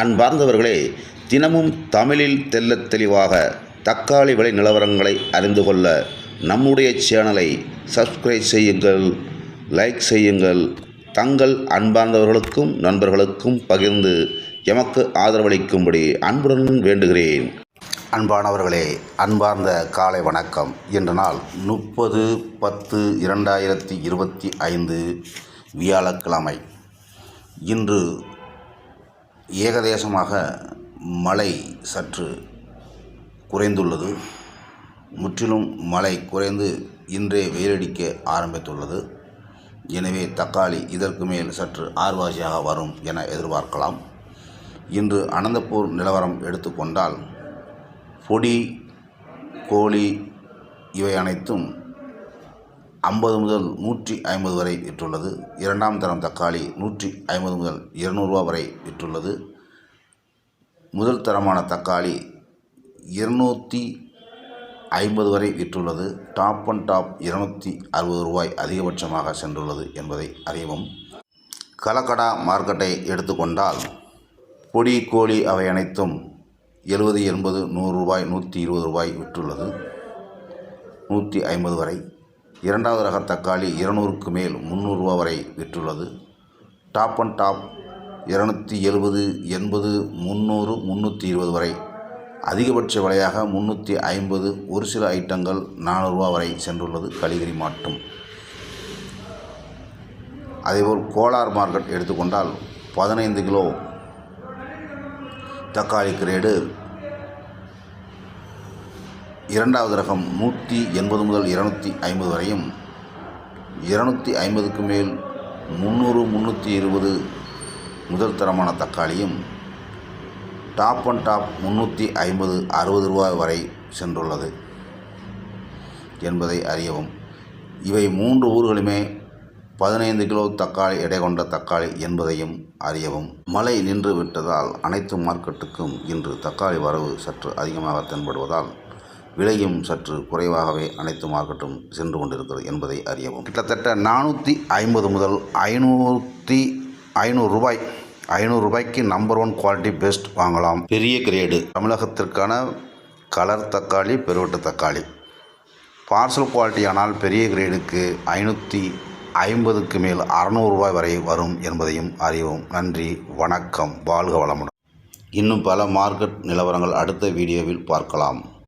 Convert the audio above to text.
அன்பார்ந்தவர்களே தினமும் தமிழில் தெல்ல தெளிவாக தக்காளி விலை நிலவரங்களை அறிந்து கொள்ள நம்முடைய சேனலை சப்ஸ்கிரைப் செய்யுங்கள் லைக் செய்யுங்கள். தங்கள் அன்பார்ந்தவர்களுக்கும் நண்பர்களுக்கும் பகிர்ந்து எமக்கு ஆதரவளிக்கும்படி அன்புடன் வேண்டுகிறேன். அன்பானவர்களே அன்பார்ந்த காலை வணக்கம். இன்று நாள் முப்பது பத்து இரண்டாயிரத்தி இருபத்தி ஐந்து வியாழக்கிழமை. இன்று ஏகதேசமாக மழை சற்று குறைந்துள்ளது. முற்றிலும் மழை குறைந்து இன்றே வெயிலடிக்க ஆரம்பித்துள்ளது. எனவே தக்காளி இதற்கு மேல் சற்று ஆர்வாசியாக வரும் என எதிர்பார்க்கலாம். இன்று அனந்தபூர் நிலவரம் எடுத்துக்கொண்டால் பொடி கோழி இவை அனைத்தும் ஐம்பது முதல் நூற்றி ஐம்பது வரை விற்றுள்ளது. இரண்டாம் தரம் தக்காளி நூற்றி ஐம்பது முதல் இருநூறுவா வரை விற்றுள்ளது. முதல் தரமான தக்காளி இருநூற்றி ஐம்பது வரை விற்றுள்ளது. டாப் அண்ட் டாப் இருநூற்றி அறுபது ரூபாய் அதிகபட்சமாக சென்றுள்ளது என்பதை அறியவும். கலக்கடா மார்க்கெட்டை எடுத்துக்கொண்டால் பொடி கோழி அவை அனைத்தும் எழுபது எண்பது நூறு ரூபாய் நூற்றி இருபது ரூபாய் விற்றுள்ளது. நூற்றி ஐம்பது வரை இரண்டாவது ரக தக்காளி இருநூறுக்கு மேல் முந்நூறுரூவா வரை விற்றுள்ளது. டாப் அண்ட் டாப் இரநூத்தி எழுபது எண்பது முந்நூறு முந்நூற்றி இருபது வரை. அதிகபட்ச விலையாக முந்நூற்றி ஐம்பது ஒரு சில ஐட்டங்கள் நானூறுரூவா வரை சென்றுள்ளது கலிகிரி மாட்டும். அதேபோல் கோலார் மார்க்கெட் எடுத்துக்கொண்டால் பதினைந்து கிலோ தக்காளி கிரேடு இரண்டாவது ரகம் நூற்றி எண்பது முதல் இருநூற்றி ஐம்பது வரையும் இருநூற்றி ஐம்பதுக்கு மேல் முந்நூறு முந்நூற்றி இருபது முதல் தரமான தக்காளியும் டாப் அண்ட் டாப் முந்நூற்றி ஐம்பது அறுபது ரூபாய் வரை சென்றுள்ளது என்பதை அறியவும். இவை மூன்று ஊர்களுமே பதினைந்து கிலோ தக்காளி எடை கொண்ட தக்காளி என்பதையும் அறியவும். மழை நின்று விட்டதால் அனைத்து மார்க்கெட்டுக்கும் இன்று தக்காளி வரவு சற்று அதிகமாக தென்படுவதால் விலையும் சற்று குறைவாகவே அனைத்து மார்க்கெட்டும் சென்று கொண்டிருக்கிறது என்பதை அறியவும். கிட்டத்தட்ட நானூற்றி ஐம்பது முதல் ஐநூற்றி ஐநூறு ரூபாய் ஐநூறு ரூபாய்க்கு நம்பர் ஒன் குவாலிட்டி பெஸ்ட் வாங்கலாம். பெரிய கிரேடு தமிழகத்திற்கான கலர் தக்காளி பெருவட்ட தக்காளி. பார்சல் குவாலிட்டி ஆனால் பெரிய கிரேடுக்கு ஐநூற்றி ஐம்பதுக்கு மேல் அறநூறுரூபாய் வரை வரும் என்பதையும் அறிவோம் நன்றி வணக்கம் வாழ்க வளமுடன். இன்னும் பல மார்க்கெட் நிலவரங்கள் அடுத்த வீடியோவில் பார்க்கலாம்.